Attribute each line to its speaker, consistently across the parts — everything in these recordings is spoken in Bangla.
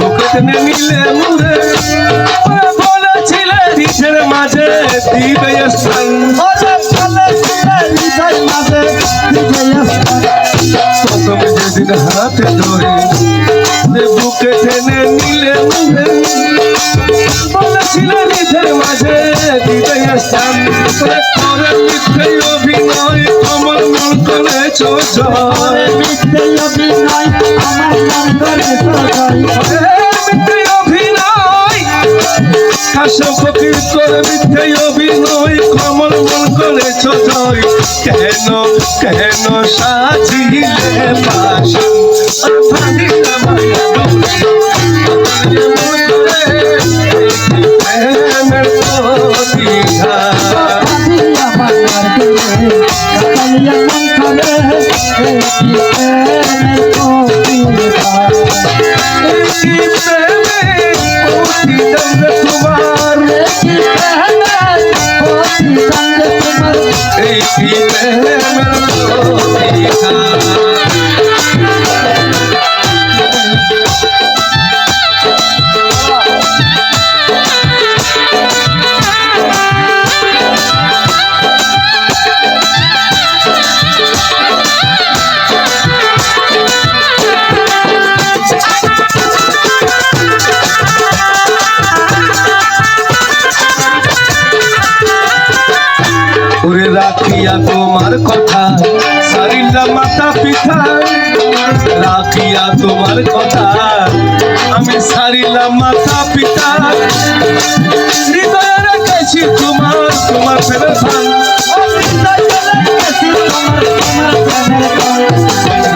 Speaker 1: তোকে টেনে নিলে মুরে বলেছিলে রিঠের মাঝে দিবে স্থান। প্রথম যেদিন হাতে ধরে বুকে টেনে নিলে মুরে বলেছিলে রিঠের মাঝে দিবে স্থান। কাশো ফকির করে মিথ্যে অভিনয় কমল মন করে চোর কেন কেন সাজিলে পাশন প্রেমের রাখিয়া তোমার কথা। সারিলা মাতা পিতা, রাখিয়া তোমার কথা। আমি সারিলাম মাতা পিতা, হৃদয়ে রেখেছি তোমার তোমার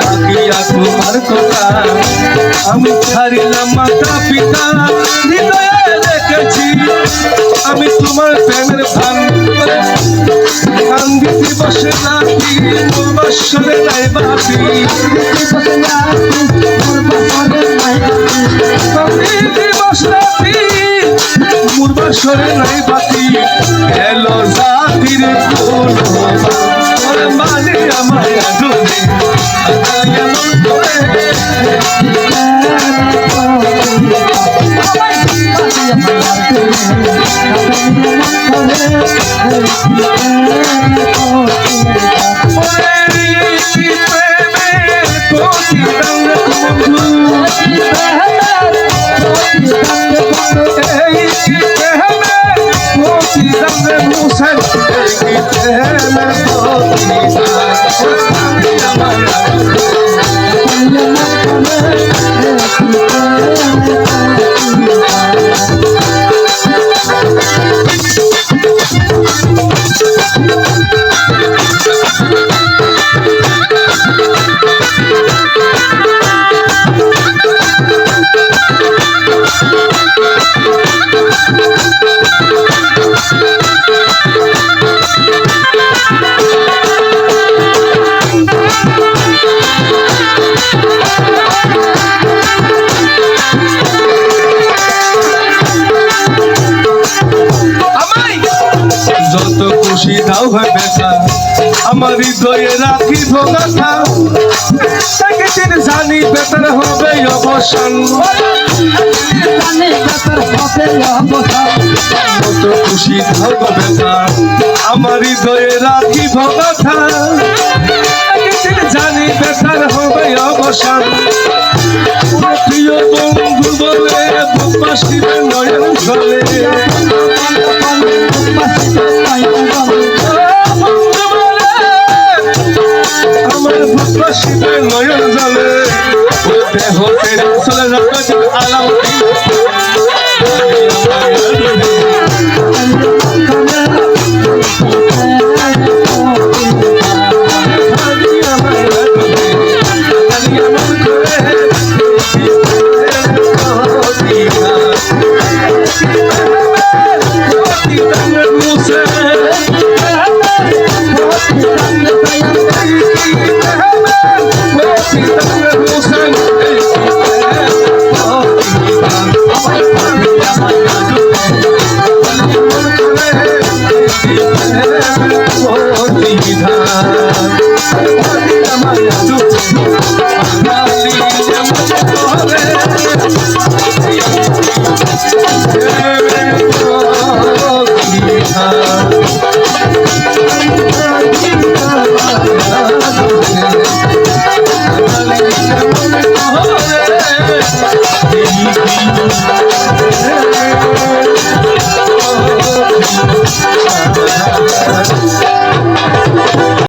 Speaker 1: রাখিয়া তোমার কথা। আমি ছাড়িলাম মাতা পিতা, হৃদয়ে রেখেছি। আমি তোমার প্রেমের ভান। বসে নাকি মোর বাসরে নাই বাতি বসে নাকি মোর বাসরে নাই বাতি এলো জাতির কোনো মানে আমায় ডুবে এমন করে যত আমার হৃদয়ে রাখি কথা। একদিন জানি
Speaker 2: বেতার হবে অবসান।
Speaker 1: কত খুশি থাকো বেতার আমার হৃদয়ে রাখি ভগথা একদিন জানি বেতার হবে অবসান। প্রিয় বন্ধু বলে বুপাশিবে নয়ন জলে। Yeah.